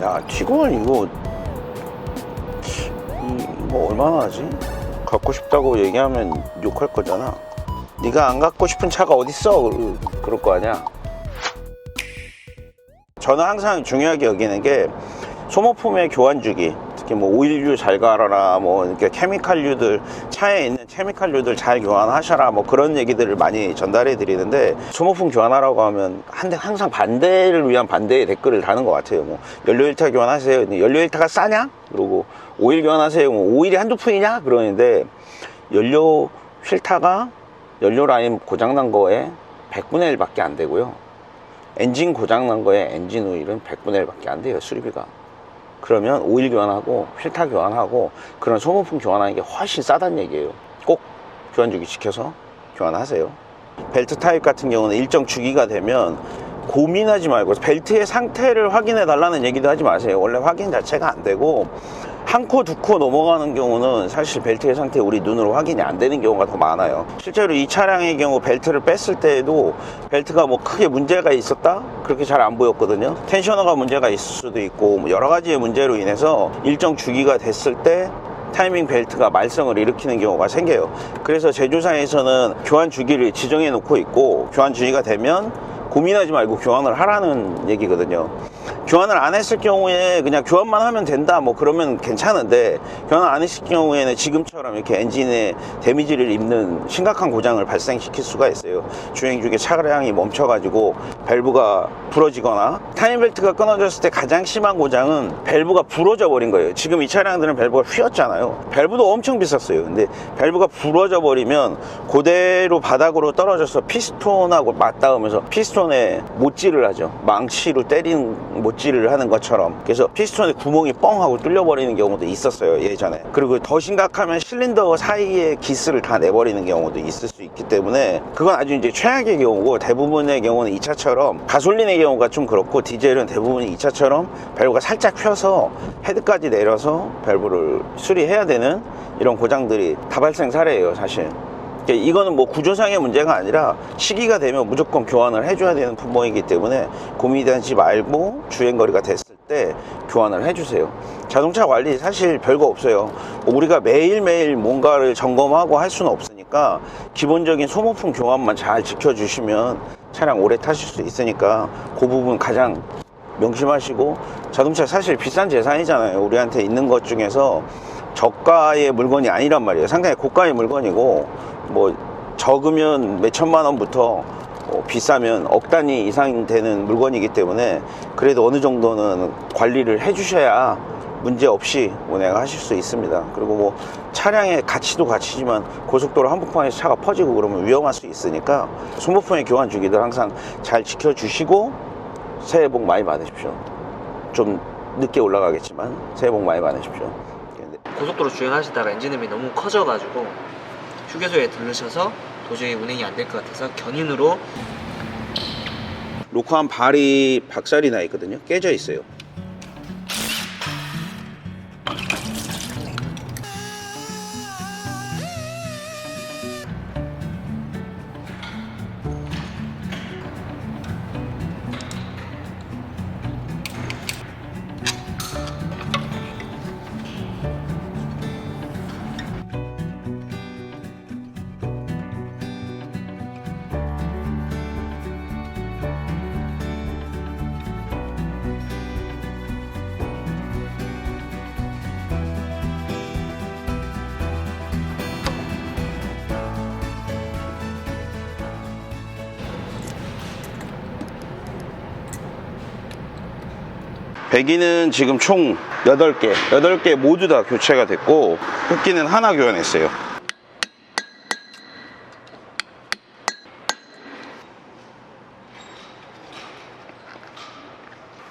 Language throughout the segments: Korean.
야 티곤 이거 이- 이거 얼마나 하지? 갖고 싶다고 얘기하면 욕할 거잖아. 네가 안 갖고 싶은 차가 어딨어? 그- 그럴 거 아니야. 저는 항상 중요하게 여기는 게 소모품의 교환 주기 특히 뭐 오일류 잘 갈아라 뭐 이렇게 케미칼류들 차에 있는 케미칼류들 잘 교환하셔라 뭐 그런 얘기들을 많이 전달해 드리는데 소모품 교환하라고 하면 한데 항상 반대를 위한 반대의 댓글을 다는 것 같아요. 뭐 연료 일타 교환하세요. 연료 일타가 싸냐? 그러고 오일 교환하세요. 뭐 오일이 한두 푼이냐? 그러는데 연료 필터가 연료 라인 고장난 거에 100분의 1밖에 안 되고요. 엔진 고장난 거에 엔진 오일은 100분의 1밖에 안 돼요 수리비가. 그러면 오일 교환하고 필터 교환하고 그런 소모품 교환하는 게 훨씬 싸다는 얘기예요. 꼭 교환 주기 지켜서 교환하세요. 벨트 타입 같은 경우는 일정 주기가 되면 고민하지 말고 벨트의 상태를 확인해 달라는 얘기도 하지 마세요. 원래 확인 자체가 안 되고 한 코 두 코 넘어가는 경우는 사실 벨트의 상태 우리 눈으로 확인이 안 되는 경우가 더 많아요. 실제로 이 차량의 경우 벨트를 뺐을 때에도 벨트가 뭐 크게 문제가 있었다? 그렇게 잘 안 보였거든요. 텐셔너가 문제가 있을 수도 있고 뭐 여러 가지의 문제로 인해서 일정 주기가 됐을 때 타이밍 벨트가 말썽을 일으키는 경우가 생겨요. 그래서 제조사에서는 교환 주기를 지정해 놓고 있고 교환 주기가 되면 고민하지 말고 교환을 하라는 얘기거든요 교환을 안 했을 경우에 그냥 교환만 하면 된다 뭐 그러면 괜찮은데 교환을 안 했을 경우에는 지금처럼 이렇게 엔진에 데미지를 입는 심각한 고장을 발생시킬 수가 있어요. 주행 중에 차량이 멈춰 가지고 밸브가 부러지거나 타임벨트가 끊어졌을 때 가장 심한 고장은 밸브가 부러져 버린 거예요. 지금 이 차량들은 밸브가 휘었잖아요. 밸브도 엄청 비쌌어요. 근데 밸브가 부러져 버리면 그대로 바닥으로 떨어져서 피스톤하고 맞닿으면서 피스톤에 못질을 하죠. 망치로 때리는 못 질을 하는 것처럼. 그래서 피스톤에 구멍이 뻥 하고 뚫려 버리는 경우도 있었어요 예전에. 그리고 더 심각하면 실린더 사이에 기스를 다 내버리는 경우도 있을 수 있기 때문에 그건 아주 이제 최악의 경우고 대부분의 경우는 이 차처럼 가솔린의 경우가 좀 그렇고 디젤은 대부분 이 차처럼 밸브가 살짝 펴서 헤드까지 내려서 밸브를 수리해야 되는 이런 고장들이 다발생 사례예요 사실 그러니까 이거는 뭐 구조상의 문제가 아니라 시기가 되면 무조건 교환을 해줘야 되는 품목이기 때문에 고민하지 말고 주행거리가 됐을 때 교환을 해주세요. 자동차 관리 사실 별거 없어요. 뭐 우리가 매일매일 뭔가를 점검하고 할 수는 없으니까 기본적인 소모품 교환만 잘 지켜주시면 차량 오래 타실 수 있으니까 그 부분 가장 명심하시고 자동차 사실 비싼 재산이잖아요. 우리한테 있는 것 중에서 저가의 물건이 아니란 말이에요. 상당히 고가의 물건이고 뭐 적으면 몇 천만 원부터 어, 비싸면 억 단위 이상 되는 물건이기 때문에 그래도 어느 정도는 관리를 해주셔야 문제 없이 운행하실 수 있습니다. 그리고 뭐 차량의 가치도 가치지만 고속도로 한복판에서 차가 퍼지고 그러면 위험할 수 있으니까 소모품의 교환 주기들 항상 잘 지켜주시고 새해 복 많이 받으십시오. 좀 늦게 올라가겠지만 새해 복 많이 받으십시오. 고속도로 주행하시다가 엔진음이 너무 커져가지고 휴게소에 들르셔서 도저히 운행이 안 될 것 같아서 견인으로 로크한 발이 박살이 나 있거든요. 깨져 있어요. 배기는 지금 총 8개, 8개 모두 다 교체가 됐고 흡기는 하나 교환했어요.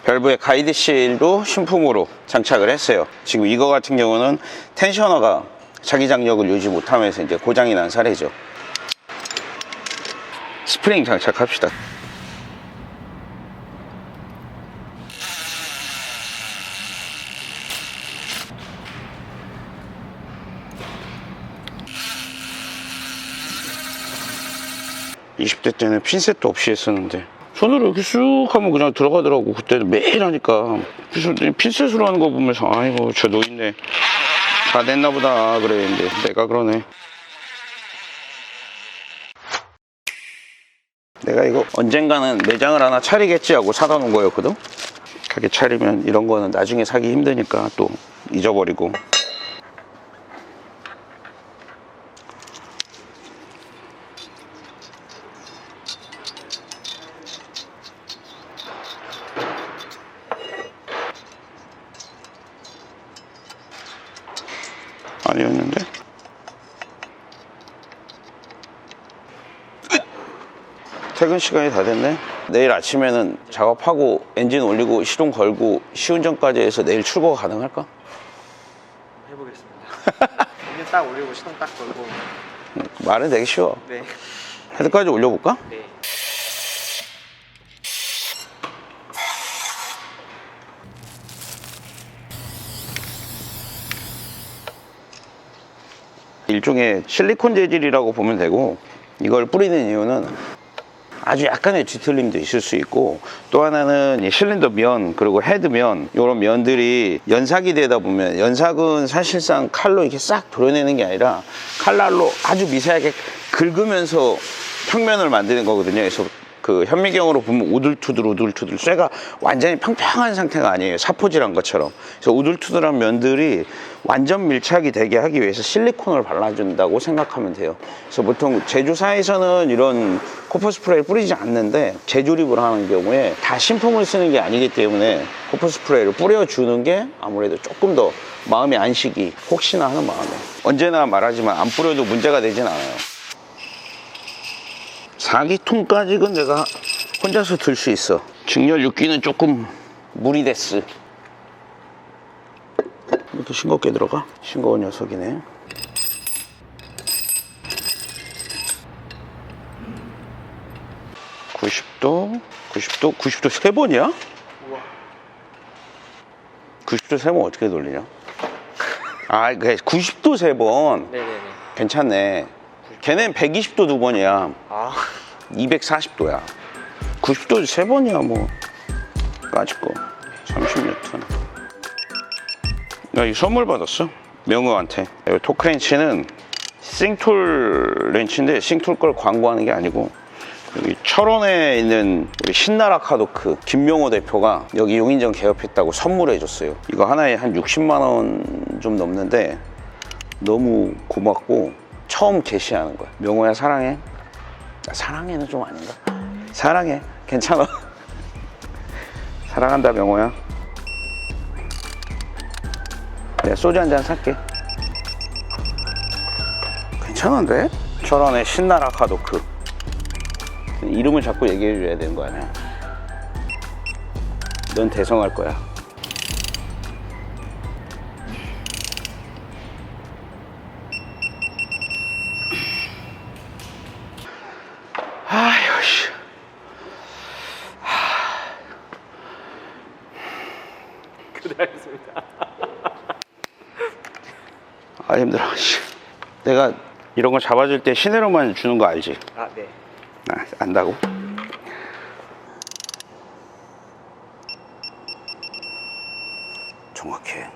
밸브의 가이드 실도 신품으로 장착을 했어요. 지금 이거 같은 경우는 텐셔너가 자기 장력을 유지 못하면서 이제 고장이 난 사례죠. 스프링 장착합시다. (20대) 때는 핀셋도 없이 했었는데 손으로 이렇게 쑥 하면 그냥 들어가더라고. 그때는 매일 하니까. 그래서 핀셋으로 하는 거 보면서, 아이고, 저 노인네. 다 됐나 보다. 그랬는데, 내가 그러네. 내가 이거 언젠가는 매장을 하나 차리겠지 하고 사다 놓은 거였거든? 가게 차리면 이런 거는 나중에 사기 힘드니까 또 잊어버리고. 아니었는데? 퇴근 시간이 다 됐네. 내일 아침에는 작업하고 엔진 올리고 시동 걸고 시운전까지 해서 내일 출고가 가능할까? 해보겠습니다. 이게 딱 올리고 시동 딱 걸고. 말은 되게 쉬워. 네. 헤드까지 올려볼까? 네. 일종의 실리콘 재질이라고 보면 되고 이걸 뿌리는 이유는 아주 약간의 뒤틀림도 있을 수 있고 또 하나는 이 실린더 면 그리고 헤드면 이런 면들이 연삭이 되다 보면 연삭은 사실상 칼로 이렇게 싹 도려내는 게 아니라 칼날로 아주 미세하게 긁으면서 평면을 만드는 거거든요. 그래서 그 현미경으로 보면 우들투들 우들투들 쇠가 완전히 평평한 상태가 아니에요. 사포질한 것처럼. 그래서 우들투들한 면들이 완전 밀착이 되게 하기 위해서 실리콘을 발라준다고 생각하면 돼요. 그래서 보통 제조사에서는 이런 코퍼 스프레이를 뿌리지 않는데 재조립을 하는 경우에 다 신품을 쓰는 게 아니기 때문에 코퍼 스프레이를 뿌려주는 게 아무래도 조금 더 마음의 안식이 혹시나 하는 마음에. 언제나 말하지만 안 뿌려도 문제가 되진 않아요 4기통까지는 내가 혼자서 들 수 있어. 직렬 6기는 조금 무리 됐어. 이렇게 싱겁게 들어가? 싱거운 녀석이네. (90도) (90도) (90도) 세 번이야? 우와. (90도) 세 번 어떻게 돌리냐? 아, 그래. (90도) 세 번. 네네네. 괜찮네. 걔는 (120도) 두 번이야. 아. 240도야. 90도 세 번이야 뭐. 까짓 거. 30뉴턴. 나이 선물 받았어. 명우한테. 이 토크렌치는 싱툴 렌치인데 싱툴 걸 광고하는 게 아니고 여기 철원에 있는 우리 신나라 카도크 김명호 대표가 여기 용인점 개업했다고 선물해 줬어요. 이거 하나에 한 60만 원 좀 넘는데 너무 고맙고 처음 게시하는 거야. 명호야 사랑해. 사랑해는 좀 아닌가? 사랑해. 괜찮아. 사랑한다, 명호야. 내가 소주 한 잔 살게. 괜찮은데? 철원의 신나라 카도크. 이름을 자꾸 얘기해 줘야 되는 거 아니야? 넌 대성할 거야. 아휴, 씨. 그대하겠습니다. 아, 힘들어. 씨. 내가 이런 거 잡아줄 때 시내로만 주는 거 알지? 아 네. 아, 안다고? 정확해.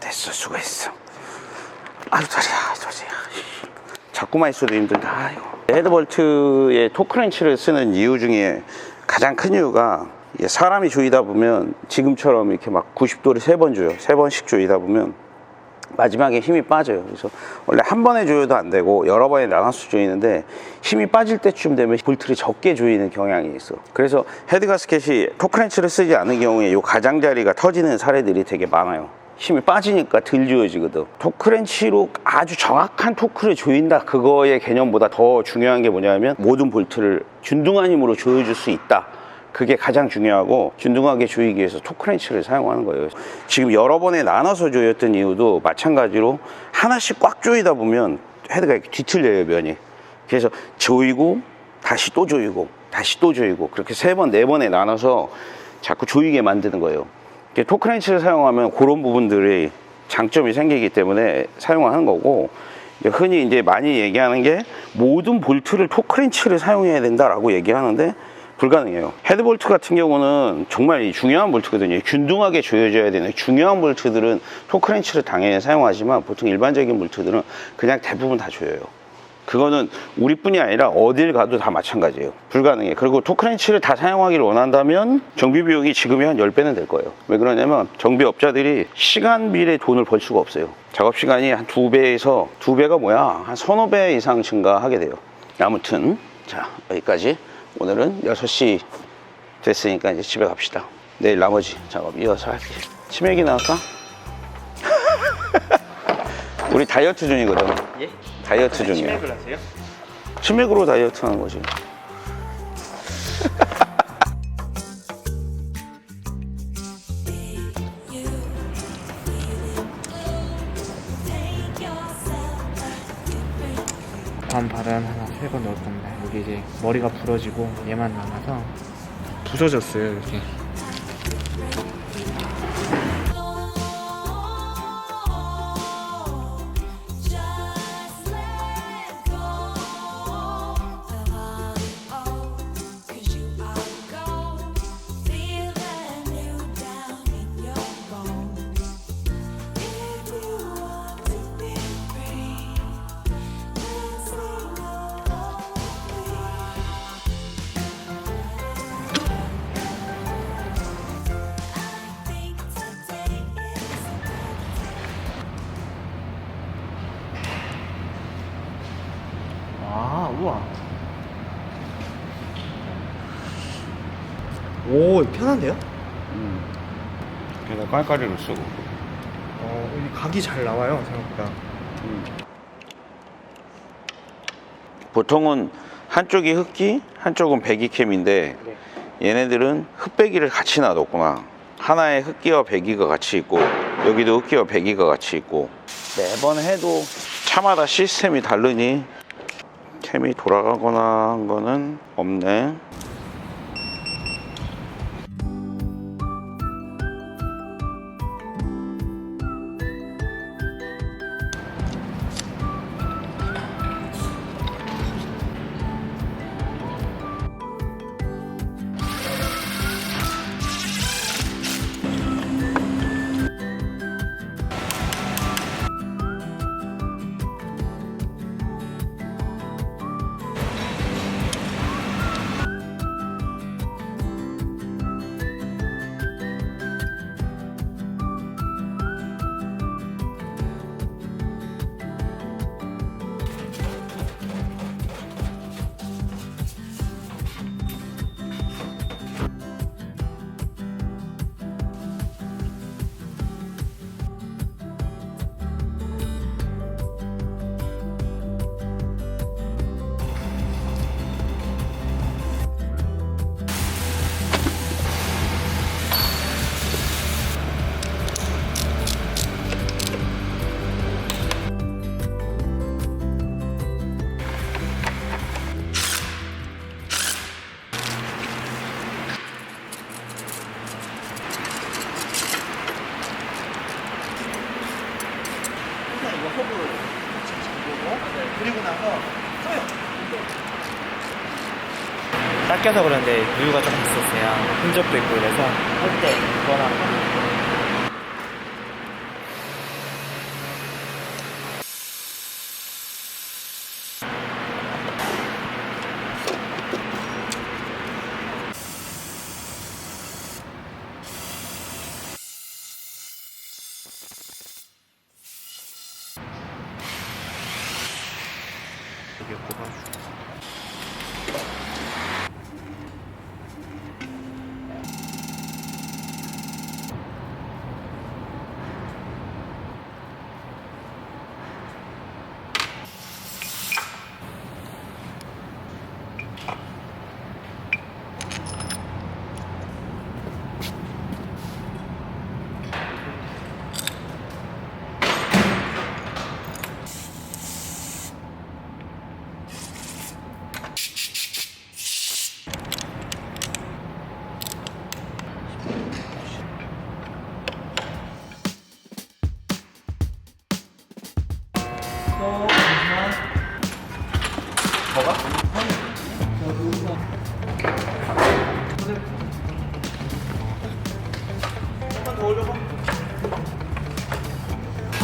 됐어, 수고했어. 아유, 다리야, 다리야. 자꾸만 있어도 힘들다. 아이고. 헤드볼트에 토크렌치를 쓰는 이유 중에 가장 큰 이유가 사람이 조이다 보면 지금처럼 이렇게 막 90도를 세번 줘요. 세 번씩 조이다 보면 마지막에 힘이 빠져요. 그래서 원래 한 번에 조여도 안 되고 여러 번에 나눠서 조이는데 힘이 빠질 때쯤 되면 볼트를 적게 조이는 경향이 있어. 그래서 헤드 가스켓이 토크렌치를 쓰지 않은 경우에 이 가장자리가 터지는 사례들이 되게 많아요. 힘이 빠지니까 덜 조여지거든. 토크렌치로 아주 정확한 토크를 조인다. 그거의 개념보다 더 중요한 게 뭐냐면 모든 볼트를 균등한 힘으로 조여줄 수 있다. 그게 가장 중요하고 균등하게 조이기 위해서 토크렌치를 사용하는 거예요. 지금 여러 번에 나눠서 조였던 이유도 마찬가지로 하나씩 꽉 조이다 보면 헤드가 이렇게 뒤틀려요, 면이. 그래서 조이고 다시 또 조이고 다시 또 조이고 그렇게 세 번, 네 번에 나눠서 자꾸 조이게 만드는 거예요. 토크렌치를 사용하면 그런 부분들이 장점이 생기기 때문에 사용하는 거고 흔히 이제 많이 얘기하는 게 모든 볼트를 토크렌치를 사용해야 된다라고 얘기하는데 불가능해요. 헤드볼트 같은 경우는 정말 이 중요한 볼트거든요. 균등하게 조여져야 되는 중요한 볼트들은 토크렌치를 당연히 사용하지만 보통 일반적인 볼트들은 그냥 대부분 다 조여요. 그거는 우리뿐이 아니라 어딜 가도 다 마찬가지예요. 불가능해. 그리고 토크렌치를 다 사용하기를 원한다면 정비 비용이 지금이 한 10배는 될 거예요. 왜 그러냐면 정비업자들이 시간비례 돈을 벌 수가 없어요. 작업 시간이 한 2배에서 2배가 뭐야? 한 서너 배 이상 증가하게 돼요. 아무튼 자 여기까지 오늘은 6시 됐으니까 이제 집에 갑시다. 내일 나머지 작업 이어서 할게. 치맥이 나올까? 우리 다이어트 중이거든. 예? 다이어트 중이에요. 하세요? 치맥으로 다이어트 하는 거지. 다음 발은 하나 새거 넣을 겁니 다. 여기 이제 머리가 부러지고 얘만 남아서 부서졌어요 이렇게. 우와. 오 편한데요? 그래서 깔깔이로 쓰고. 어 여기 각이 잘 나와요 생각보다. 보통은 한쪽이 흑기, 한쪽은 배기캠인데 네. 얘네들은 흑배기를 같이 놔뒀구나. 하나에 흑기와 배기가 같이 있고 여기도 흑기와 배기가 같이 있고 매번 해도 차마다 시스템이 다르니 캠이 돌아가거나 한 거는 없네. 허브 잠그고 그리고 나서 써요. 닦여서 그런데 누유가 좀 있었어요. 흔적도 있고 그래서 할때 이거나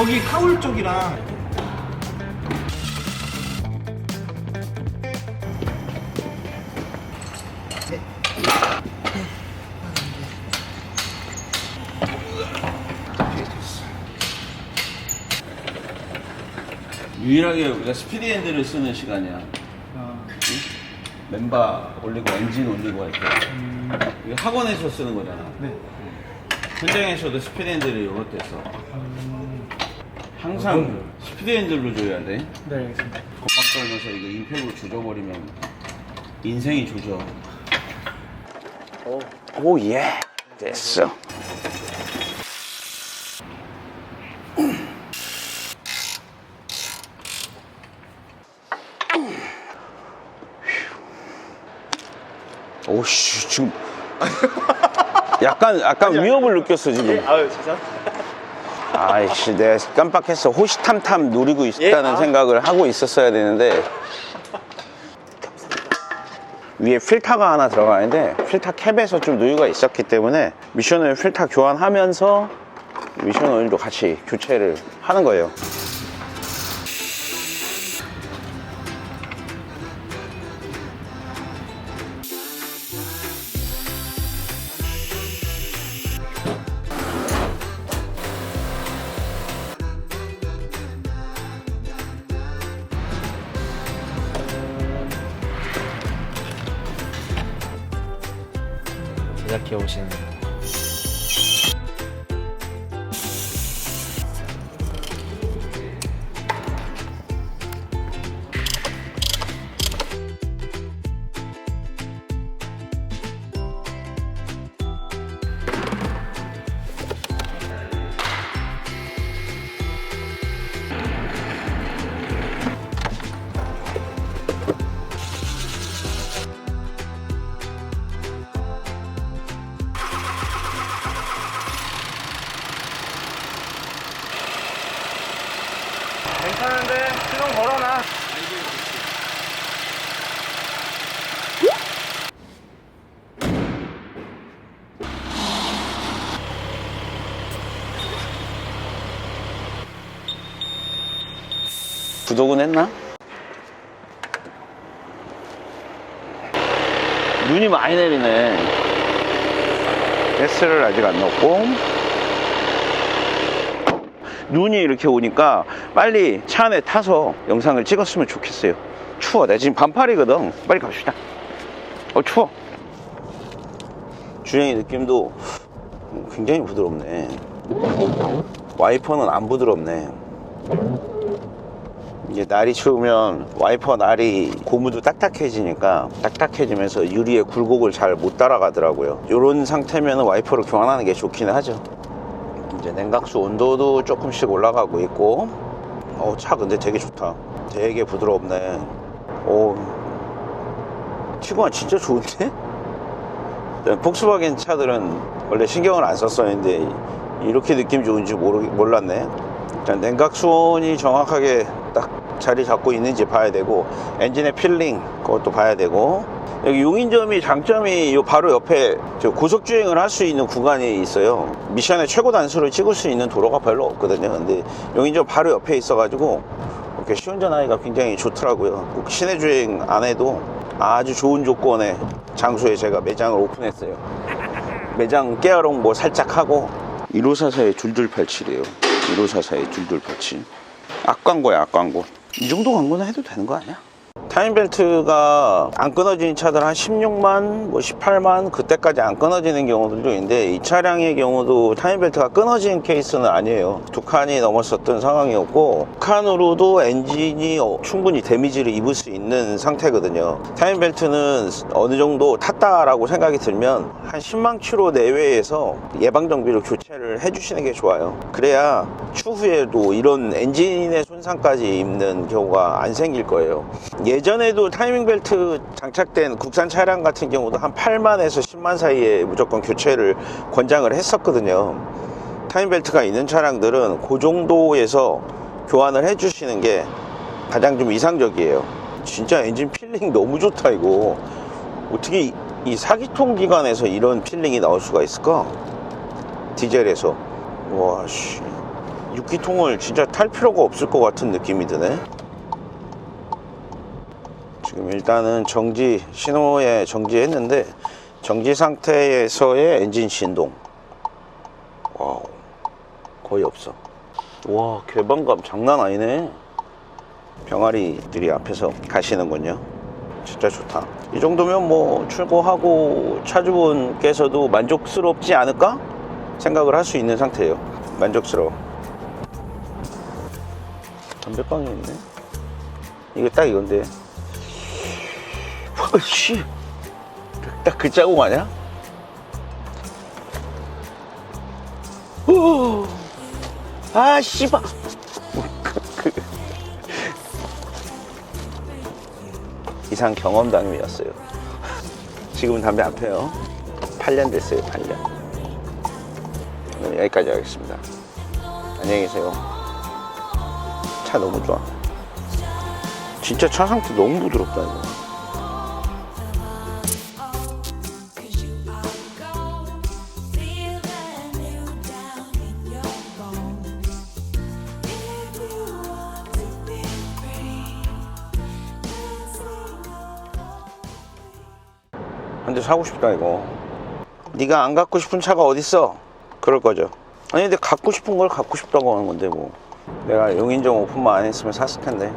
거기 카울 쪽이랑 유일하게 우리가 스피드핸들을 쓰는 시간이야. 어, 멤버 올리고 엔진 올리고 할 때. 이거 학원에서 쓰는 거잖아. 네. 현장에서도 스피드핸들을 이럴 때 써. 항상 스피드 핸들로 줘야 돼. 네 알겠습니다. 겁박 떨면서 이거 임팩으로 조져버리면 인생이 조져. 오, 예. 됐어. 오씨, 지금. 약간, 약간 위협을 느꼈어, 지금. 아유 죄송합니다. 아이씨, 내가 깜빡했어. 호시탐탐 노리고 있다는 예? 아. 생각을 하고 있었어야 되는데. 위에 필터가 하나 들어가는데, 필터 캡에서 좀 누유가 있었기 때문에, 미션을 필터 교환하면서, 미션 오일도 같이 교체를 하는 거예요. 구독은 했나? 눈이 많이 내리네. 가스를 아직 안 넣었고. 눈이 이렇게 오니까 빨리 차 안에 타서 영상을 찍었으면 좋겠어요. 추워. 나 지금 반팔이거든. 빨리 갑시다. 어, 추워. 주행의 느낌도 굉장히 부드럽네. 와이퍼는 안 부드럽네. 이게 날이 추우면 와이퍼 날이 고무도 딱딱해지니까 딱딱해지면서 유리의 굴곡을 잘 못 따라가더라고요. 이런 상태면 와이퍼를 교환하는 게 좋기는 하죠. 이제 냉각수 온도도 조금씩 올라가고 있고, 어, 차 근데 되게 좋다. 되게 부드럽네. 오, 티구가 진짜 좋은데? 네, 폭스바겐 차들은 원래 신경을 안 썼었는데 이렇게 느낌 좋은지 모르, 몰랐네. 일단 냉각수온이 정확하게 딱 자리 잡고 있는지 봐야 되고 엔진의 필링 그것도 봐야 되고. 여기 용인점이 장점이 요 바로 옆에 저 고속 주행을 할 수 있는 구간이 있어요. 미션의 최고 단수를 찍을 수 있는 도로가 별로 없거든요. 근데 용인점 바로 옆에 있어 가지고 이렇게 시운전하기가 굉장히 좋더라고요. 꼭 시내 주행 안 해도 아주 좋은 조건의 장소에 제가 매장을 오픈했어요. 매장 깨어롱 뭐 살짝 하고. 1544에 둘둘87이에요. 1544에 둘둘87 악광고야 악광고 이 정도 광고는 해도 되는 거 아니야? 타임벨트가 안 끊어지는 차들 한 16만, 뭐 18만 그때까지 안 끊어지는 경우들도 있는데 이 차량의 경우도 타임벨트가 끊어지는 케이스는 아니에요. 두 칸이 넘었었던 상황이었고 두 칸으로도 엔진이 어, 충분히 데미지를 입을 수 있는 상태거든요. 타임벨트는 어느 정도 탔다라고 생각이 들면 한 10만 킬로 내외에서 예방 정비를 교체를 해주시는 게 좋아요. 그래야 추후에도 이런 엔진의 손상까지 입는 경우가 안 생길 거예요. 예 전에도 타이밍 벨트 장착된 국산 차량 같은 경우도 한 8만에서 10만 사이에 무조건 교체를 권장을 했었거든요. 타이밍 벨트가 있는 차량들은 그 정도에서 교환을 해주시는 게 가장 좀 이상적이에요. 진짜 엔진 필링 너무 좋다 이거. 어떻게 이, 이 사기통 기관에서 이런 필링이 나올 수가 있을까? 디젤에서 와씨 6기통을 진짜 탈 필요가 없을 것 같은 느낌이 드네 지금 일단은 정지 신호에 정지했는데 정지 상태에서의 엔진 신동. 와우 거의 없어. 와 개방감 장난 아니네. 병아리들이 앞에서 가시는군요. 진짜 좋다. 이 정도면 뭐 출고하고 차주분께서도 만족스럽지 않을까 생각을 할 수 있는 상태예요. 만족스러워. 담배빵이 있네. 이거 딱 이건데 와씨. 딱 그 자국 아니야? 오. 아 씨발. 그- 이상 경험담이었어요. 지금은 담배 안 펴요. 8년 됐어요 8년. 오늘 여기까지 하겠습니다. 안녕히 계세요. 차 너무 좋아. 진짜 차 상태 너무 부드럽다 이거 한대 사고 싶다 이거. 네가 안 갖고 싶은 차가 어딨어? 그럴 거죠. 아니 근데 갖고 싶은 걸 갖고 싶다고 하는 건데 뭐. 내가 용인정 오픈만 안 했으면 샀을 텐데